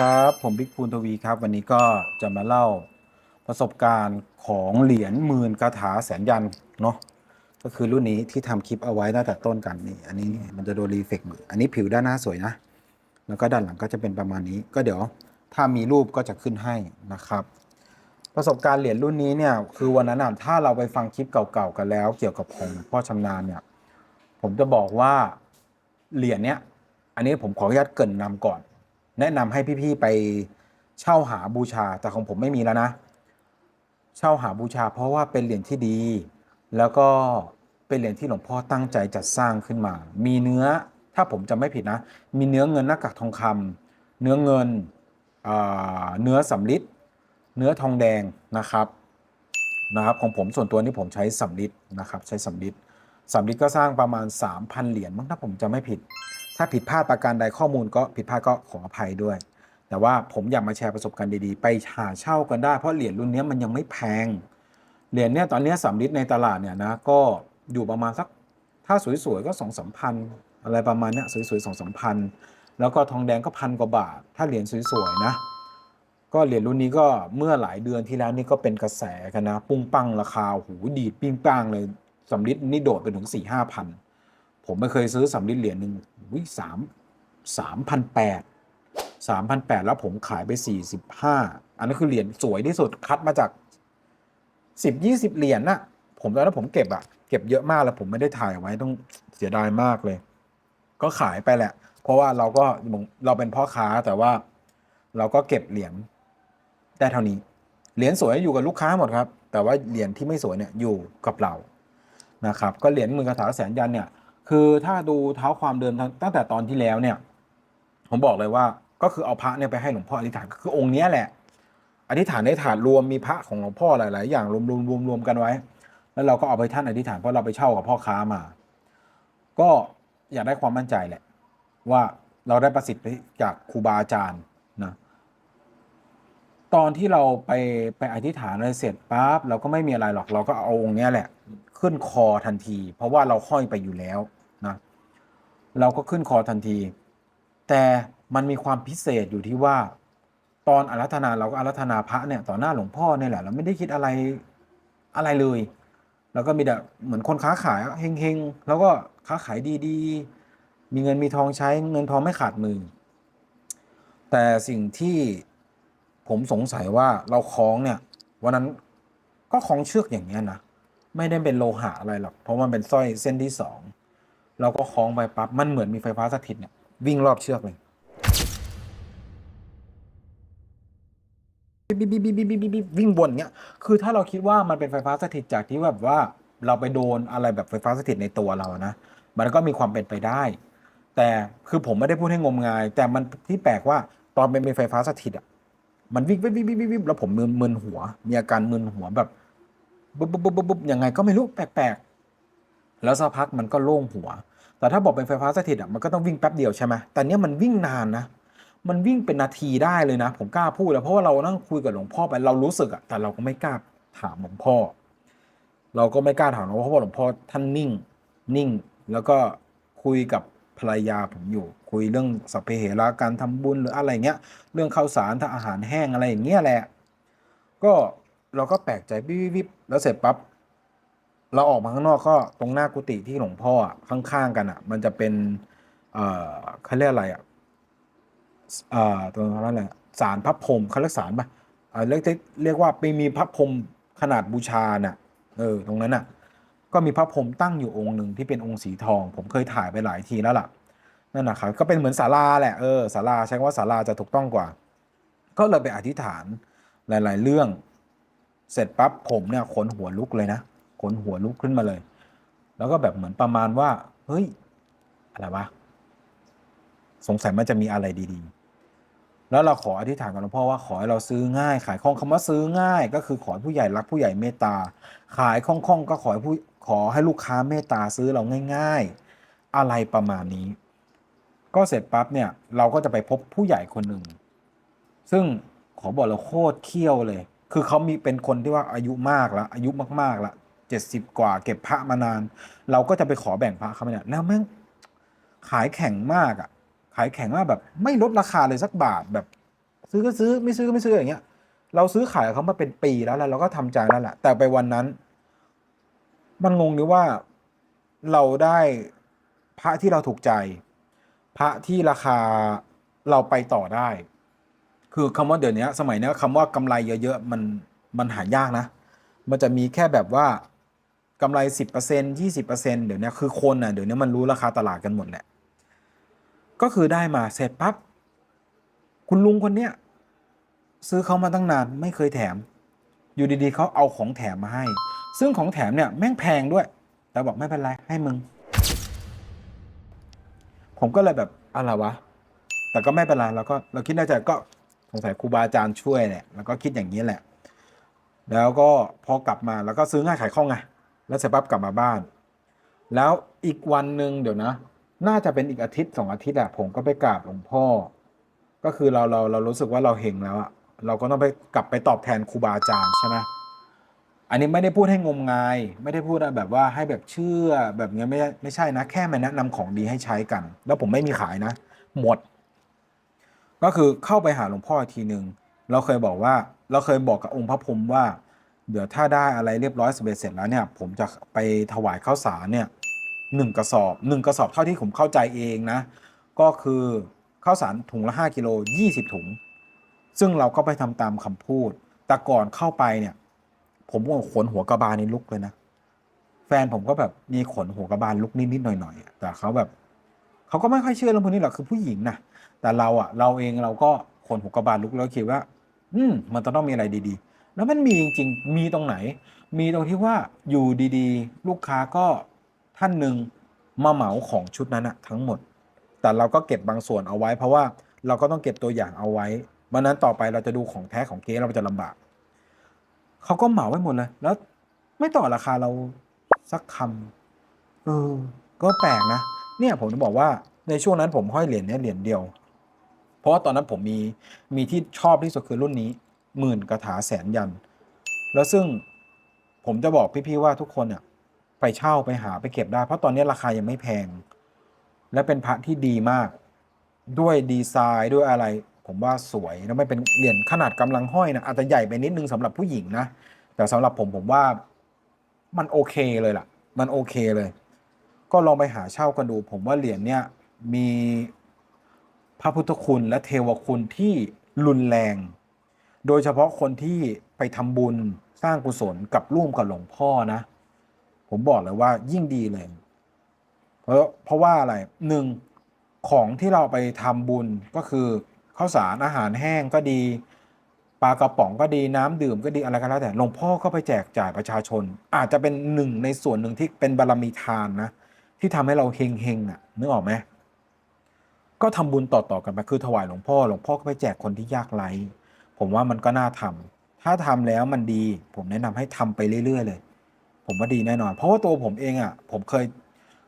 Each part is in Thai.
ครับ ผมบิ๊กพูนทวีครับ วันนี้ก็จะมาเล่าประสบการณ์ของเหรียญหมื่นคาถาแสนยันเนาะก็คือรุ่นนี้ที่ทำคลิปเอาไว้ตั้งแต่ต้นกันนี่ อันนี้มันจะโดนรีเฟกมืออันนี้ผิวด้านหน้าสวยนะ แล้วก็ด้านหลังก็จะเป็นประมาณนี้ ก็เดี๋ยวถ้ามีรูปก็จะขึ้นให้นะครับ ประสบการณ์เหรียญรุ่นนี้เนี่ยคือวันนั้นถ้าเราไปฟังคลิปเก่าๆกันแล้ว เกี่ยวกับของพ่อชำนาญเนี่ย ผมจะบอกว่าเหรียญเนี้ยอันนี้ผมขออนุญาตเกรินนำก่อน แนะนำให้พี่ๆไปเช่าหาบูชาแต่ของผมไม่มีแล้วนะ เช่าหาบูชาเพราะว่าเป็นเหรียญที่ดี แล้วก็เป็นเหรียญที่หลวงพ่อตั้งใจจัดสร้างขึ้นมา มีเนื้อถ้าผมจำไม่ผิดนะ มีเนื้อเงินหน้ากากทองคำเนื้อเงินเนื้อสำลิดเนื้อทองแดงนะครับนะครับของผมส่วนตัวนี่ผมใช้สำลิดนะครับใช้สำลิดสำลิดก็สร้างประมาณ 3,000 เหรียญมั้งถ้าผมจำไม่ผิด ถ้าผิดพลาดประการใดข้อมูลก็ผิดพลาดก็ขออภัยด้วย แต่ว่าผมอยากมาแชร์ประสบการณ์ดีๆ ไปหาเช่ากันได้ เพราะเหรียญรุ่นนี้มันยังไม่แพง เหรียญเนี่ยตอนนี้สำลิดในตลาดเนี่ยนะก็อยู่ประมาณสักถ้าสวยๆก็สองสามพันอะไรประมาณเนี้ยสวยๆสองสามพันแล้วก็ทองแดงก็พันกว่าบาท ถ้าเหรียญสวยๆนะ ก็เหรียญรุ่นนี้ก็เมื่อหลายเดือนที่แล้วนี่ก็เป็นกระแสกันนะ ปุ้งปังราคาโหูดีดปิ้งป้างเลยสำลิดนี่โดดไปถึงสี่ห้าพัน ผมไม่เคยซื้อสำลิดเหรียญหนึ่งวิสามสามพันแปดสามพันแปดแล้วผมขายไปสี่สิบห้าอันนั้นคือเหรียญสวยที่สุดคัดมาจากสิบยี่สิบเหรียญน่ะ ผมตอนนั้นผมเก็บอะเก็บเยอะมากแล้วผมไม่ได้ถ่ายไว้ต้องเสียดายมากเลย ก็ขายไปแหละ เพราะว่าเราก็เราเป็นพ่อค้าแต่ว่าเราก็เก็บเหรียญได้เท่านี้ เหรียญสวยอยู่กับลูกค้าหมดครับ แต่ว่าเหรียญที่ไม่สวยเนี่ยอยู่กับเรานะครับ ก็เหรียญมื่นคาถาแสนยันเนี่ย คือถ้าดูเท้าความเดิมตั้งแต่ตอนที่แล้วเนี่ย ผมบอกเลยว่าก็คือเอาพระเนี่ยไปให้หลวงพ่ออธิษฐานก็คือองค์นี้แหละ อธิษฐานในถาดรวมมีพระของหลวงพ่อหลาย ๆ อย่างรวมรวมรวมรวมกันไว้ แล้วเราก็เอาไปท่านอธิษฐานเพราะเราไปเช่ากับพ่อค้ามา ก็อยากได้ความมั่นใจแหละ ว่าเราได้ประสิทธิ์จากครูบาอาจารย์นะตอนที่เราไปไปอธิษฐานอะไรเสร็จปั๊บเราก็ไม่มีอะไรหรอกเราก็เอาองค์นี้แหละ ขึ้นคอทันที เพราะว่าเราห้อยไปอยู่แล้ว เราก็ขึ้นคอทันที แต่มันมีความพิเศษอยู่ที่ว่า ตอนอารัธนาเราก็อารัธนาพระเนี่ยต่อหน้าหลวงพ่อเนี่ยแหละเราไม่ได้คิดอะไรอะไรเลย แล้วก็มีแต่เหมือนคนค้าขายอะเฮงๆแล้วก็ค้าขายดีๆ มีเงินมีทองใช้เงินทองไม่ขาดมือ แต่สิ่งที่ผมสงสัยว่าเราคล้องเนี่ยวันนั้นก็คล้องเชือกอย่างเงี้ยนะไม่ได้เป็นโลหะอะไรหรอกเพราะมันเป็นสร้อยเส้นที่สอง เราก็คล้องไปปั๊บมันเหมือนมีไฟฟ้าสถิตเนี่ยวิ่งรอบเชือกเลยบิบบิบบิบบิบบิบวิ่งวนเงี้ย คือถ้าเราคิดว่ามันเป็นไฟฟ้าสถิตจากที่แบบว่าเราไปโดนอะไรแบบไฟฟ้าสถิตในตัวเรานะ มันก็มีความเป็นไปได้ แต่คือผมไม่ได้พูดให้งมงาย แต่มันที่แปลกว่าตอนเป็นไฟฟ้าสถิตอะ มันวิ่งวิ่งวิ่งวิ่งวิ่งแล้วผมมึนมึนหัว มีอาการมึนหัวแบบบุ๊บบุ๊บบุ๊บบุ๊บยังไงก็ไม่รู้แปลกๆ แล้วสักพักมันก็โล่งหัว แต่ถ้าบอกเป็นไฟฟ้าสถิตอะมันก็ต้องวิ่งแป๊บเดียวใช่ไหมแต่เนี้ยมันวิ่งนานนะมันวิ่งเป็นนาทีได้เลยนะ ผมกล้าพูดแล้วเพราะว่าเรานั่งคุยกับหลวงพ่อไปเรารู้สึกอะแต่เราก็ไม่กล้าถามหลวงพ่อ เราก็ไม่กล้าถามหลวงพ่อเพราะว่าหลวงพ่อท่านนิ่งนิ่ง แล้วก็คุยกับภรรยาผมอยู่ คุยเรื่องสัพเพเหระการทำบุญหรืออะไรเงี้ย เรื่องข้าวสารถ้าอาหารแห้งอะไรอย่างเงี้ยแหละ ก็เราก็แปลกใจวิบวิบวิบแล้วเสร็จปั๊บ เราออกมาข้างนอกก็ตรงหน้ากุฏิที่หลวงพ่ออะข้างๆกันอะ มันจะเป็น เอ่อเขาเรียกอะไรอะเอ่อตรงนั้นแหละสารพระพรหมเขาเรียกสารปะเอ่อเรียกเรียกว่าไปมีพระพรหมขนาดบูชาน่ะเออตรงนั้นน่ะ ก็มีพระพรหมตั้งอยู่องค์หนึ่งที่เป็นองค์สีทอง ผมเคยถ่ายไปหลายทีแล้วล่ะนั่นนะครับก็เป็นเหมือนศาลาแหละเออศาลาใช้คำว่าศาลาจะถูกต้องกว่า ก็เลยไปอธิษฐานหลาย ๆ เรื่อง เสร็จปั๊บผมเนี่ยขนหัวลุกเลยนะ นหัวลุกขึ้นมาเลย แล้วก็แบบเหมือนประมาณว่า เฮ้ย อะไรวะ สงสัยมันจะมีอะไรดีๆ แล้วเราขออธิษฐานกับหลวงพ่อว่าขอให้เราซื้อง่ายขายคล่องคำว่าซื้อง่าย ก็คือขอให้ผู้ใหญ่รักผู้ใหญ่เมตตา ขายคล่องๆก็ขอให้ผู้ขอให้ลูกค้าเมตตาซื้อเราง่าย ๆ อะไรประมาณนี้ ก็เสร็จปั๊บเนี่ย เราก็จะไปพบผู้ใหญ่คนหนึ่ง ซึ่งขอบอกเราโคตรเขี้ยวเลย คือเขามีเป็นคนที่ว่าอายุมากแล้วอายุมากๆแล้ว เจ็ดสิบกว่า เก็บพระมานาน เราก็จะไปขอแบ่งพระเขาเนี่ยแล้วแม่งขายแข่งมากอะ ขายแข่งมากแบบ ไม่ลดราคาเลยสักบาทแบบ ซื้อก็ซื้อไม่ซื้อก็ไม่ซื้ออย่างเงี้ย เราซื้อขายกับเขามาเป็นปีแล้วแล้วเราก็ทำใจแล้วแหละแต่ไปวันนั้น มันงงดีว่าเราได้พระที่เราถูกใจ พระที่ราคาเราไปต่อได้ คือคำว่าเดี๋ยวนี้สมัยนี้คำว่ากำไรเยอะๆมันมันหายากนะ มันจะมีแค่แบบว่า กำไรสิบเปอร์เซ็นยี่สิบเปอร์เซ็นเดี๋ยวนี้คือคนอะเดี๋ยวนี้มันรู้ราคาตลาดกันหมดแหละ ก็คือได้มาเสร็จปั๊บ คุณลุงคนเนี้ยซื้อเขามาตั้งนานไม่เคยแถม อยู่ดีๆเขาเอาของแถมมาให้ ซึ่งของแถมเนี่ยแม่งแพงด้วย แต่บอกไม่เป็นไรให้มึง ผมก็เลยแบบอะไรวะ แต่ก็ไม่เป็นไรเราก็เราคิดในใจก็สงสัยครูบาอาจารย์ช่วยแหละแล้วก็คิดอย่างนี้แหละ แล้วก็พอกลับมาแล้วก็ซื้อง่ายขายคล่องไง แล้วเสร็จปั๊บกลับมาบ้าน แล้วอีกวันหนึ่งเดี๋ยวนะ น่าจะเป็นอีกอาทิตย์สองอาทิตย์อะผมก็ไปกราบหลวงพ่อ ก็คือเราเราเรารู้สึกว่าเราเฮงแล้วอะเราก็ต้องไปกลับไปตอบแทนครูบาอาจารย์ใช่ไหมอันนี้ไม่ได้พูดให้งมงาย ไม่ได้พูดแบบว่าให้แบบเชื่อแบบเงี้ยไม่ไม่ใช่นะ แค่มาแนะนำของดีให้ใช้กัน แล้วผมไม่มีขายนะ หมด ก็คือเข้าไปหาหลวงพ่ออีกทีหนึ่งเราเคยบอกว่า เราเคยบอกกับองค์พระพรหมว่า เดี๋ยวถ้าได้อะไรเรียบร้อยสเเสร็จแล้วเนี่ยผมจะไปถวายข้าวสารเนี่ยหนึ่งกระสอบหนึ่งกระสอบเท่าที่ผมเข้าใจเองนะ ก็คือข้าวสารถุงละ 5กิโล20 ถุง ซึ่งเราก็ไปทำตามคำพูด แต่ก่อนเข้าไปเนี่ย ผมก็ขนหัวกระบาลนี่ลุกเลยนะ แฟนผมก็แบบมีขนหัวกระบาลลุกนิดๆหน่อยๆแต่เขาแบบเขาก็ไม่ค่อยเชื่อเรื่องพวกนี้หรอกคือผู้หญิงนะแต่เราอะเราเองเราก็ขนหัวกระบาลลุกแล้วคิดว่า อืมมันจะต้องมีอะไรดีๆ แล้วมันมีจริง ๆ มีตรงไหน มีตรงที่ว่าอยู่ดีๆ ลูกค้าก็ท่านหนึ่งมาเหมาของชุดนั้นอะทั้งหมด แต่เราก็เก็บบางส่วนเอาไว้ เพราะว่าเราก็ต้องเก็บตัวอย่างเอาไว้วันนั้นต่อไปเราจะดูของแท้ของเก๊เราจะลำบากเขาก็เหมาไว้หมดเลยแล้วไม่ต่อราคาเราสักคำเออ ก็แปลกนะ เนี่ยผมจะบอกว่าในช่วงนั้นผมห้อยเหรียญเนี้ยเหรียญเดียว เพราะว่าตอนนั้นผมมีมีที่ชอบที่สุดคือรุ่นนี้ หมื่นกระถาแสนยัน แล้วซึ่งผมจะบอกพี่ ๆ ว่าทุกคนเนี่ยไปเช่าไปหาไปเก็บได้ เพราะตอนนี้ราคายังไม่แพง และเป็นพระที่ดีมาก ด้วยดีไซน์ด้วยอะไร ผมว่าสวยแล้วไม่เป็นเหรียญขนาดกำลังห้อยนะอาจจะใหญ่ไปนิดนึงสำหรับผู้หญิงนะ แต่สำหรับผมผมว่ามันโอเคเลยล่ะ มันโอเคเลย ก็ลองไปหาเช่ากันดู ผมว่าเหรียญเนี่ยมีพระพุทธคุณและเทวคุณที่รุนแรง โดยเฉพาะคนที่ไปทำบุญสร้างกุศลกับร่วมกับหลวงพ่อนะ ผมบอกเลยว่ายิ่งดีเลย เพราะเพราะว่าอะไรหนึ่งของที่เราไปทำบุญก็คือข้าวสารอาหารแห้งก็ดีปลากระป๋องก็ดีน้ำดื่มก็ดีอะไรก็แล้วแต่หลวงพ่อก็ไปแจกจ่ายประชาชน อาจจะเป็นหนึ่งในส่วนหนึ่งที่เป็นบารมีทานนะ ที่ทำให้เราเฮงเฮงอะนึกออกไหมก็ทำบุญต่อๆกันไปคือถวายหลวงพ่อหลวงพ่อก็ไปแจกคนที่ยากไร้ ผมว่ามันก็น่าทำถ้าทำแล้วมันดี ผมแนะนำให้ทำไปเรื่อยๆเลย ผมว่าดีแน่นอน เพราะว่าตัวผมเองอะ ผมเคย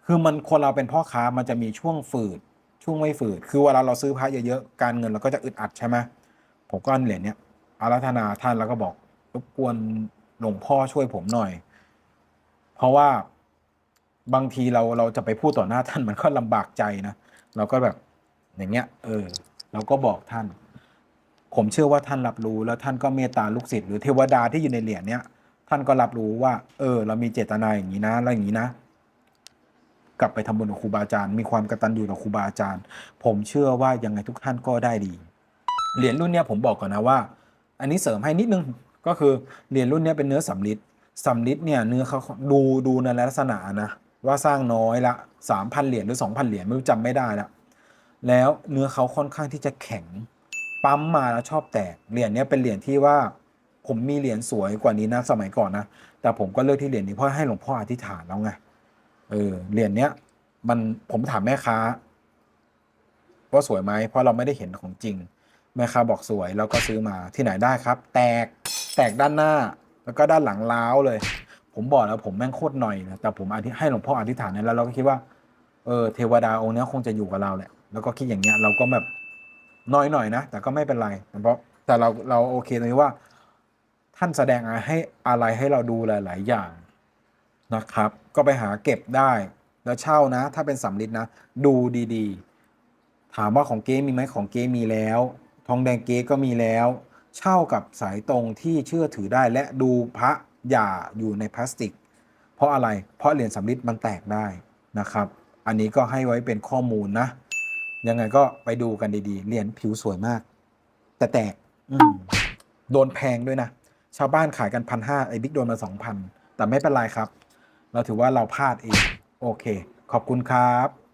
คือมันคนเราเป็นพ่อค้ามันจะมีช่วงฝืด ช่วงไม่ฝืด คือเวลาเราซื้อพระเยอะๆ การเงินเราก็จะอึดอัดใช่ไหมผมก็เอาเหรียญเนี้ยอารัธนาท่านแล้วก็บอกรบกวนหลวงพ่อช่วยผมหน่อย เพราะว่าบางทีเราเราจะไปพูดต่อหน้าท่านมันก็ลำบากใจนะ เราก็แบบอย่างเงี้ย เออ เราก็บอกท่าน ผมเชื่อว่าท่านรับรู้แล้วท่านก็เมตตาลูกศิษย์หรือเทวดาที่อยู่ในเหรียญเนี้ยท่านก็รับรู้ว่า เออ เรามีเจตนาอย่างนี้นะแล้วอย่างนี้นะ กลับไปทำบุญกับครูบาอาจารย์มีความกตัญญูต่อครูบาอาจารย์ ผมเชื่อว่ายังไงทุกท่านก็ได้ดี เหรียญรุ่นเนี้ยผมบอกก่อนนะว่า อันนี้เสริมให้นิดนึงก็คือเหรียญรุ่นเนี้ยเป็นเนื้อสำริดสำริดเนี่ยเนื้อเขาดูดูในลักษณะนะว่าสร้างน้อยละสามพันเหรียญหรือสองพันเหรียญไม่รู้จำไม่ได้ละแล้วเนื้อเขาค่อนข้างที่จะแข็ง ปั๊มมาแล้วชอบแตกเหรียญนี้เป็นเหรียญที่ว่าผมมีเหรียญสวยกว่านี้นะสมัยก่อนนะแต่ผมก็เลือกที่เหรียญนี้เพราะให้หลวงพ่ออธิษฐานแล้วไงเออเหรียญเนี้ยมันผมถามแม่ค้าว่าสวยไหมเพราะเราไม่ได้เห็นของจริง แม่ค้าบอกสวยแล้วก็ซื้อมาที่ไหนได้ครับ แตกแตกด้านหน้า แล้วก็ด้านหลังล้าวเลย ผมบอกแล้วผมแม่งโคตรหน่อยนะแต่ผมให้หลวงพ่ออธิษฐานนั้นแล้วเราก็คิดว่าเออเทวดาองค์นี้คงจะอยู่กับเราแหละแล้วก็คิดอย่างเงี้ยเราก็แบบ น้อยหน่อยนะ แต่ก็ไม่เป็นไรเพราะแต่เราเราโอเคตรงที่ว่า ท่านแสดงอะไรให้อะไรให้เราดูหลาย ๆ อย่างนะครับ ก็ไปหาเก็บได้แล้วเช่านะ ถ้าเป็นสำลิดนะ ดูดีๆ ถามว่าของเก๊มีไหมของเก๊มีแล้ว ทองแดงเก๊ก็มีแล้ว เช่ากับสายตรงที่เชื่อถือได้และดูพระอย่าอยู่ในพลาสติก เพราะอะไรเพราะเหรียญสำริดมันแตกได้นะครับ อันนี้ก็ให้ไว้เป็นข้อมูลนะ ยังไงก็ไปดูกันดีๆ เหรียญผิวสวยมาก แต่แตกอืมโดนแพงด้วยนะ ชาวบ้านขายกันพันห้าไอ้บิ๊กโดนมาสองพันแต่ไม่เป็นไรครับ เราถือว่าเราพลาดเอง โอเค ขอบคุณครับ